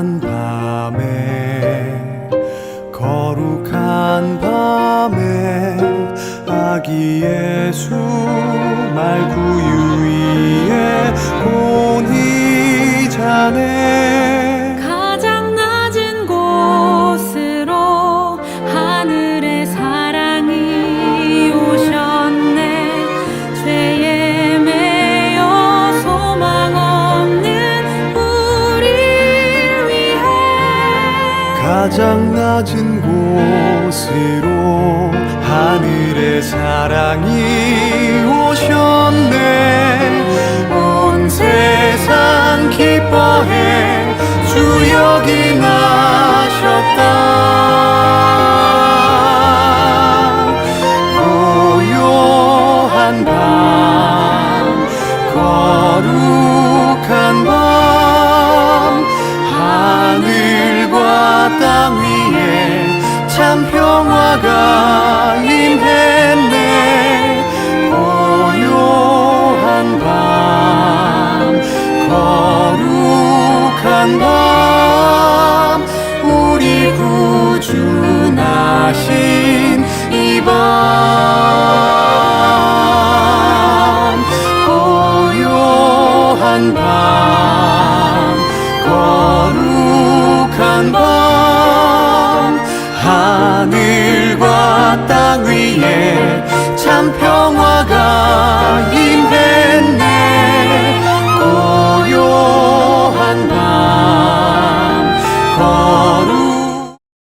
거룩한 밤에 거룩한 밤에 아기 예수 말구요 가장 낮은 곳으로 하늘의 사랑이 오셨네. 온 세상 기뻐해 주 여기 나셨다. 고요한 밤 거룩한 밤 평화가 임했네. 고요한 밤 거룩한 밤 우리 구주 나신 이밤. 고요한 밤 거룩한 밤 위에 참 평화가